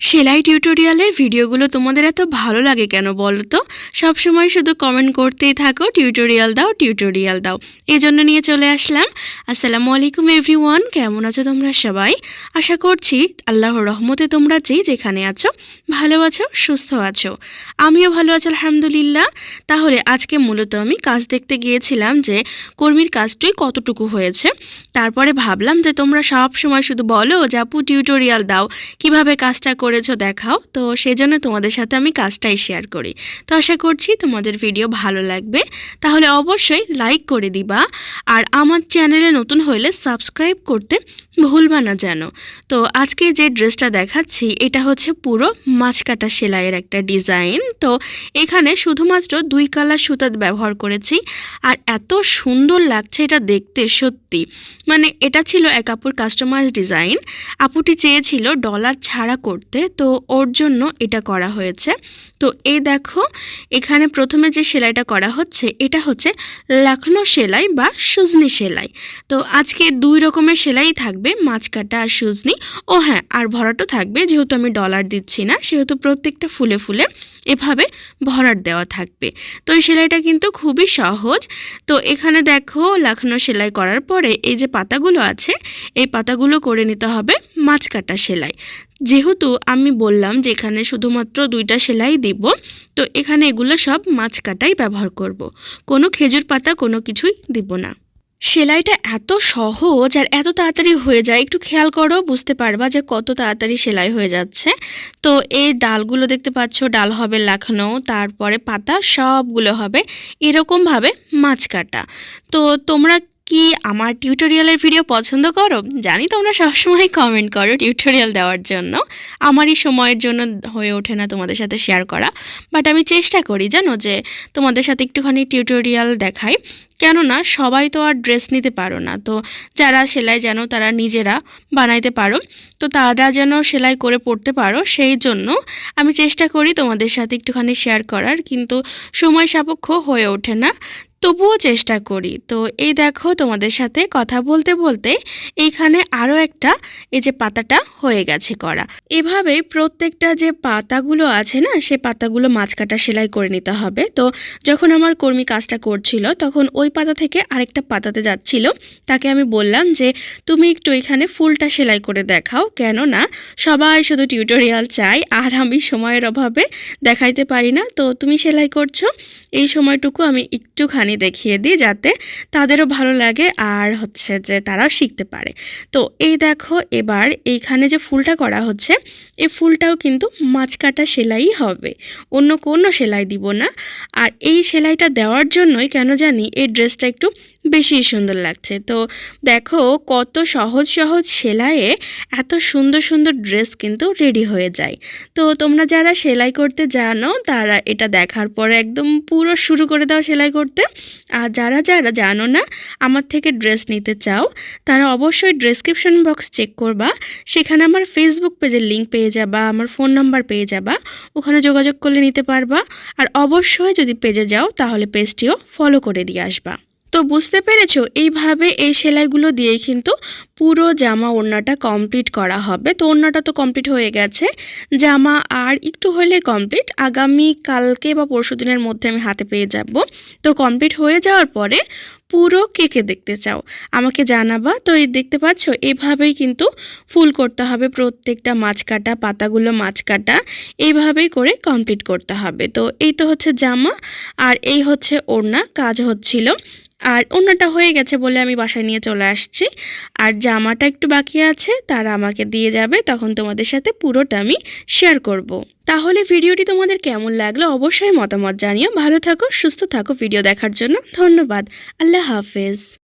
সেলাই টিউটোরিয়ালের ভিডিওগুলো তোমাদের এত ভালো লাগে কেন বলো তো? সবসময় শুধু কমেন্ট করতেই থাকো টিউটোরিয়াল দাও টিউটোরিয়াল দাও। এই জন্য নিয়ে চলে আসলাম। আসসালামু আলাইকুম এভরিওয়ান কেমন আছো তোমরা সবাই? আশা করছি আল্লাহর রহমতে তোমরা যে যেখানে আছো, ভালো আছো, সুস্থ আছো। আমিও ভালো আছি, আলহামদুলিল্লাহ। তাহলে আজকে মূলত আমি কাজ দেখতে গিয়েছিলাম যে কর্মীর কাজটাই কতটুকু হয়েছে। তারপরে ভাবলাম যে তোমরা সব সময় শুধু বলো যে আপু টিউটোরিয়াল দাও, কীভাবে কাজটা করেছ দেখাও। তো সেজন্য তোমাদের সাথে আমি কাজটাই শেয়ার করি। তো আশা করছি তোমাদের ভিডিও ভালো লাগবে। তাহলে অবশ্যই লাইক করে দিবা। আর আমার চ্যানেলে নতুন হলে সাবস্ক্রাইব করতে ভুলবা না যেন তো আজকে যে ড্রেসটা দেখাচ্ছি, এটা হচ্ছে পুরো মাছ কাটা সেলাইয়ের একটা ডিজাইন। তো এখানে শুধুমাত্র দুই কালার সুতা ব্যবহার করেছি আর এত সুন্দর লাগছে এটা দেখতে সত্যি। মানে এটা ছিল এক আপুর কাস্টমাইজ ডিজাইন আপুটি চেয়েছিল ডলার ছাড়া করতে, তো ওর জন্য এটা করা হয়েছে। তো এই দেখো, এখানে প্রথমে যে সেলাইটা করা হচ্ছে, এটা হচ্ছে লখনৌ সেলাই বা সুজনি সেলাই। তো আজকে দুই রকমের সেলাই থাকবে মাছ কাটা আর সুজনি। ও হ্যাঁ আর ভরাটও থাকবে, যেহেতু আমি ডলার দিচ্ছি না, সেহেতু প্রত্যেকটা ফুলে ফুলে এভাবে ভরাট দেওয়া থাকবে। তো এই সেলাইটা কিন্তু খুবই সহজ। তো এখানে দেখো, লাখানো সেলাই করার পরে এই যে পাতাগুলো আছে, এই পাতাগুলো করে নিতে হবে মাছ কাটা সেলাই। যেহেতু আমি বললাম যে এখানে শুধুমাত্র দুইটা সেলাই দিব, তো এখানে এগুলো সব মাছ কাটাই ব্যবহার করব। কোনো খেজুর পাতা কোনো কিছুই দিব না। সেলাইটা এত সহজ আর এত তাড়াতাড়ি হয়ে যায়, একটু খেয়াল করো, বুঝতে পারবা যে কত তাড়াতাড়ি সেলাই হয়ে যাচ্ছে। তো এই ডালগুলো দেখতে পাচ্ছ, ডাল হবে লাখানো, তারপরে পাতা সবগুলো হবে এরকমভাবে মাছ কাটা। তো তোমরা কি আমার টিউটোরিয়ালের ভিডিও পছন্দ করো? জানি তোমরা সবসময় কমেন্ট করো টিউটোরিয়াল দেওয়ার জন্য। আমারই সময়ের জন্য হয়ে ওঠে না তোমাদের সাথে শেয়ার করা। বাট আমি চেষ্টা করি, জানো, যে তোমাদের সাথে একটুখানি টিউটোরিয়াল দেখাই। কেননা সবাই তো আর ড্রেস নিতে পারো না। তো যারা সেলাই যেন তারা নিজেরা বানাইতে পারো, তো তারা যেন সেলাই করে পড়তে পারো, সেই জন্য আমি চেষ্টা করি তোমাদের সাথে একটুখানি শেয়ার করার, কিন্তু সময় সাপেক্ষ হয়ে ওঠে না, তবুও চেষ্টা করি। তো এই দেখো তোমাদের সাথে কথা বলতে বলতে এইখানে আরও একটা এই যে পাতাটা হয়ে গেছে করা। এভাবেই প্রত্যেকটা যে পাতাগুলো আছে না, সে পাতাগুলো মাছ কাটা সেলাই করে নিতে হবে। তো যখন আমার কর্মী কাজটা করছিল, তখন ওই পাতা থেকে আরেকটা পাতাতে যাচ্ছিল। তাকে আমি বললাম যে, তুমি একটু এখানে ফুলটা সেলাই করে দেখাও। কেননা সবাই শুধু টিউটোরিয়াল চাই আর আমি সময়ের অভাবে দেখাইতে পারি না। তো তুমি সেলাই করছ। এই সময়টুকু আমি একটুখানি দেখিয়ে দিই যাতে তাদেরও ভালো লাগে আর হচ্ছে যে তারাও শিখতে পারে। তো এই দেখো, এবার এইখানে যে ফুলটা করা হচ্ছে, এই ফুলটাও কিন্তু মাছ কাটা সেলাই হবে। অন্য কোনো সেলাই দিব না। আর এই সেলাইটা দেওয়ার জন্যই কেন জানি এই ড্রেসটা একটু বেশি সুন্দর লাগছে। তো দেখো কত সহজ সহজ সেলাইয়ে এত সুন্দর সুন্দর ড্রেস কিন্তু রেডি হয়ে যায়। তো তোমরা যারা সেলাই করতে জানো তারা এটা দেখার পরে একদম পুরো শুরু করে দাও সেলাই করতে। আর যারা যারা জানো না আমার থেকে ড্রেস নিতে চাও তারা অবশ্যই ডেসক্রিপশন বক্স চেক করবা। সেখানে আমার ফেসবুক পেজের লিঙ্ক পেয়ে যাবা, আমার ফোন নাম্বার পেয়ে যাবা, ওখানে যোগাযোগ করলে নিতে পারবা। আর অবশ্যই যদি পেজে যাও তাহলে পেজটিও ফলো করে দিয়ে আসবা। তো বুঝতে পেরেছ? এইভাবে এই সেলাইগুলো দিয়েই কিন্তু পুরো জামা ওড়নাটা কমপ্লিট করা হবে। তো ওড়নাটা তো কমপ্লিট হয়ে গেছে। জামা আর একটু হলে কমপ্লিট আগামী কালকে বা পরশু দিনের মধ্যে আমি হাতে পেয়ে যাব। তো কমপ্লিট হয়ে যাওয়ার পরে পুরো কেকে দেখতে চাও? আমাকে জানাবা। তো এই দেখতে পাচ্ছ, এভাবেই কিন্তু ফুল করতে হবে। প্রত্যেকটা মাছ কাটা পাতাগুলো মাছ কাটা এইভাবেই করে কমপ্লিট করতে হবে। তো এই তো হচ্ছে জামা আর এই হচ্ছে ওড়না। কাজ হচ্ছিল আর অন্যটা হয়ে গেছে বলে আমি বাসায় নিয়ে চলে আসছি। আর জামাটা একটু বাকি আছে, তারা আমাকে দিয়ে যাবে, তখন তোমাদের সাথে পুরোটা আমি শেয়ার করব। তাহলে ভিডিওটি তোমাদের কেমন লাগল অবশ্যই মতামত জানিও। ভালো থাকো, সুস্থ থাকো, ভিডিও দেখার জন্য ধন্যবাদ। আল্লাহ হাফেজ।